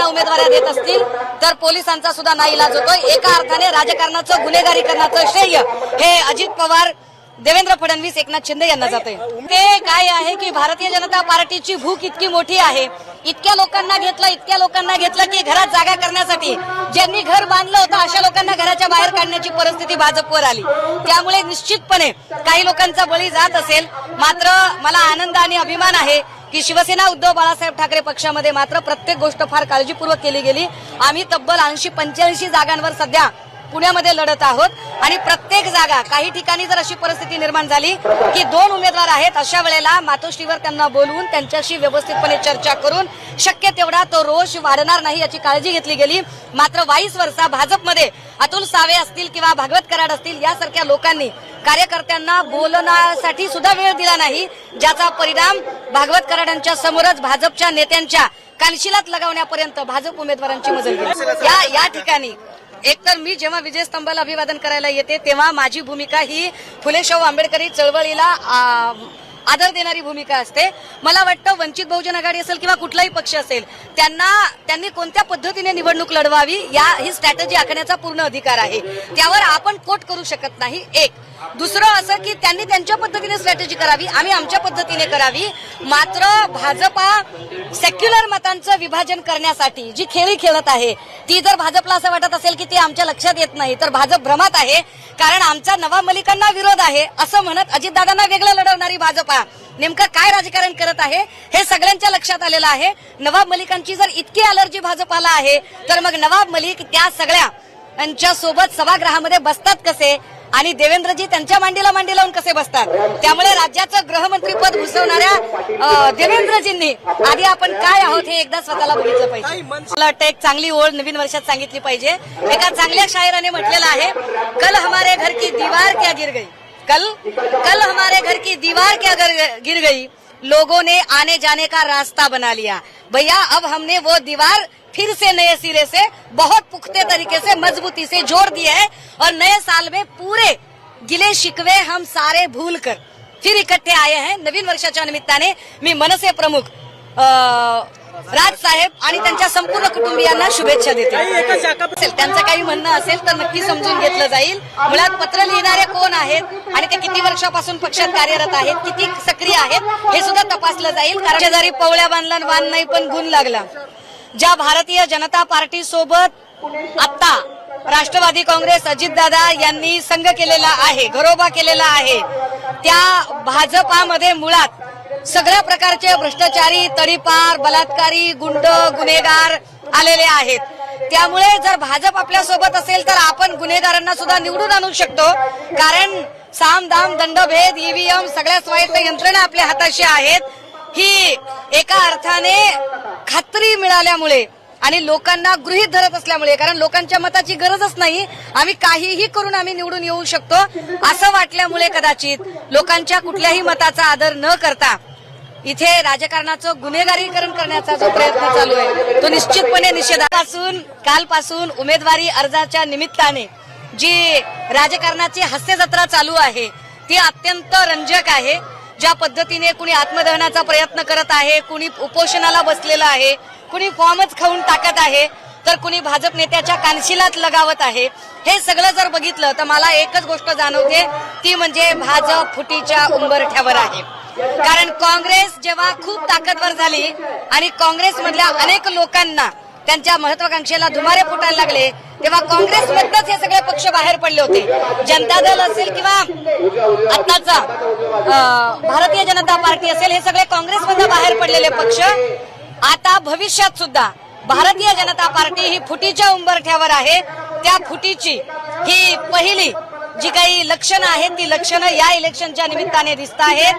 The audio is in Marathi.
घटना उमेदवाऱ्या देत असतील तर पोलिसांचा सुद्धा नाईलाज होतोय. एका अर्थाने राजकारणाचं गुन्हेगारीकरणाचं श्रेय हे अजित पवार देवेंद्र फडणवीस एकनाथ शिंदे यांना जाते ते काय आहे की भारतीय जनता पार्टीची भूक इतकी मोठी आहे. इतक्या लोकांना घेतलं इतक्या लोकांना घेतलं की घरात जागा करण्यासाठी ज्यांनी घर बांधलं होतं अशा लोकांना घराच्या बाहेर काढण्याची परिस्थिती भाजपवर आली. त्यामुळे निश्चितपणे काही लोकांचा बळी जात असेल. मात्र मला आनंद आणि अभिमान आहे की शिवसेना उद्धव बाळासाहेब ठाकरे पक्षामध्ये मात्र प्रत्येक गोष्ट फार काळजीपूर्वक केली गेली. आम्ही तब्बल ऐंशी पंच्याऐंशी जागांवर सध्या पुण्यामध्ये लढत आहोत. आणि प्रत्येक जागा काही ठिकाणी जर अशी परिस्थिती निर्माण झाली की दोन उमेदवार आहेत अशा वेळेला मातोश्रीवर त्यांना बोलवून त्यांच्याशी व्यवस्थितपणे चर्चा करून शक्य तेवढा तो रोष वाढणार नाही याची काळजी घेतली गेली. मात्र वाईस वर्षा भाजपमध्ये अतुल सावे असतील किंवा भागवत कराड असतील यासारख्या लोकांनी कार्यकर्त्यांना बोलण्यासाठी सुद्धा वेळ दिला नाही ज्याचा परिणाम भागवत कराडांच्या समोरच भाजपच्या नेत्यांच्या कानशिलात लगावण्यापर्यंत भाजप उमेदवारांची मजल गेली या या ठिकाणी. एकतर मी जेव्हा विजयस्तंभाला अभिवादन करायला येते तेव्हा माझी भूमिका ही फुले शाहू आंबेडकरी चळवळीला आदर देणारी भूमिका असते. मला वाटतं वंचित बहुजन आघाडी असेल किंवा कुठलाही पक्ष असेल त्यांना त्यांनी कोणत्या पद्धतीने निवडणूक लढवावी या ही स्ट्रॅटजी आखण्याचा पूर्ण अधिकार आहे. त्यावर आपण कोट करू शकत नाही. एक दुसरं असं की त्यांनी त्यांच्या पद्धतीने स्ट्रॅटेजी करावी आम्ही आमच्या पद्धतीने करावी. मात्र भाजपा सेक्युलर मतांचं विभाजन करण्यासाठी जी खेळी खेळत आहे ती जर भाजपला असं वाटत असेल की ती आमच्या लक्षात येत नाही तर भाजप भ्रमात आहे. कारण आमचा नवाब मलिकांना विरोध आहे असं म्हणत अजितदादांना वेगळं लढवणारी भाजपा नेमकं काय राजकारण करत आहे हे सगळ्यांच्या लक्षात आलेलं आहे. नवाब मलिकांची जर इतकी अलर्जी भाजपाला आहे तर मग नवाब मलिक त्या सगळ्या यांच्या सोबत सभागृहामध्ये बसतात कसे? आणि देवेंद्रजी त्यांच्या मांडीला मांडी लावून कसे बसतात? त्यामुळे राज्याचं गृहमंत्रीपद घुसवणाऱ्या देवेंद्रजींनी आधी आपण काय आहोत हे एकदा स्वतःला बघितलं पाहिजे. मला वाटतं एक चांगली ओढ नवीन वर्षात सांगितली पाहिजे. एका चांगल्या शायराने म्हटलेलं आहे कल हमारे घर की दीवार क्या गिर गई? कल कल हमारे घर की दीवार क्या गर- गिर गई? लोगों ने आने जाने का रास्ता बना लिया। भैया अब हमने वो दीवार फिर से नए सिरे से बहुत पुख्ते तरीके से मजबूती से जोड़ दिया है और नए साल में पूरे गिले शिकवे हम सारे भूल कर फिर इकट्ठे आए हैं। नवीन वर्षाच्या निमित्ताने मी मनसे प्रमुख राज साहेब आणि त्यांच्या संपूर्ण कुटुंबियांना शुभेच्छा देते. असेल त्यांचं काही म्हणणं असेल तर नक्की समजून घेतलं जाईल. मुळात पत्र लिहिणारे कोण आहेत आणि ते किती वर्षापासून पक्षात कार्यरत आहेत किती सक्रिय आहेत हे सुद्धा तपासलं जाईल. कारण शेजारी पवळ्या बांधला आणि बांध नाही पण गुण लागला. ज्या भारतीय जनता पार्टी सोबत आता राष्ट्रवादी काँग्रेस अजितदादा यांनी संघ केलेला आहे घरोबा केलेला आहे त्या भाजपामध्ये मुळात सगळ्या प्रकारचे भ्रष्टाचारी तडीपार बलात्कारी गुंड गुन्हेगार आलेले आहेत. त्यामुळे जर भाजप आपल्यासोबत असेल तर आपण गुन्हेगारांना सुद्धा निवडून आणू शकतो. कारण साम दाम दंडभेद ईव्हीएम सगळ्या स्वायत्त यंत्रणा आपल्या हाताशी आहेत. ही एका अर्थाने खात्री मिळाल्यामुळे आणि लोकांना गृहीत धरत असल्यामुळे कारण लोकांच्या मताची गरजच नाही आम्ही काहीही करून आम्ही निवडून येऊ शकतो असं वाटल्यामुळे कदाचित लोकांच्या कुठल्याही मताचा आदर न करता इथे राजकारणाचं गुन्हेगारीकरण करण्याचा जो प्रयत्न चालू आहे तो निश्चितपणे निषेधापासून कालपासून उमेदवारी अर्जाच्या निमित्ताने जी राजकारणाची हास्य जत्रा चालू आहे ती अत्यंत रंजक आहे. ज्या पद्धतीने कुणी आत्मदहनाचा प्रयत्न करत आहे कुणी उपोषणाला बसलेलं आहे कुणी फॉर्मच खाऊन टाकत आहे तर कुणी भाजप नेत्याच्या कानशिलात लगावत आहे हे सगळं जर बघितलं तर मला एकच गोष्ट जाणवते ती म्हणजे भाजप फुटीच्या उंबरठ्यावर आहे. कारण काँग्रेस जेव्हा खूप ताकदवर झाली आणि काँग्रेसमधल्या अनेक लोकांना त्यांच्या महत्वाकांक्षेला धुमारे फुटायला लागले तेव्हा काँग्रेसमधनच हे सगळे पक्ष बाहेर पडले होते. जनता दल असेल किंवा आताचा भारतीय जनता पार्टी असेल हे सगळे काँग्रेसमधनं बाहेर पडलेले पक्ष. आता भविष्यात सुद्धा भारतीय जनता पार्टी ही फुटीच्या उंबरठ्यावर आहे. त्या फुटीची ही पहिली जी काही लक्षणं आहेत ती लक्षणं या इलेक्शनच्या निमित्ताने दिसत आहेत.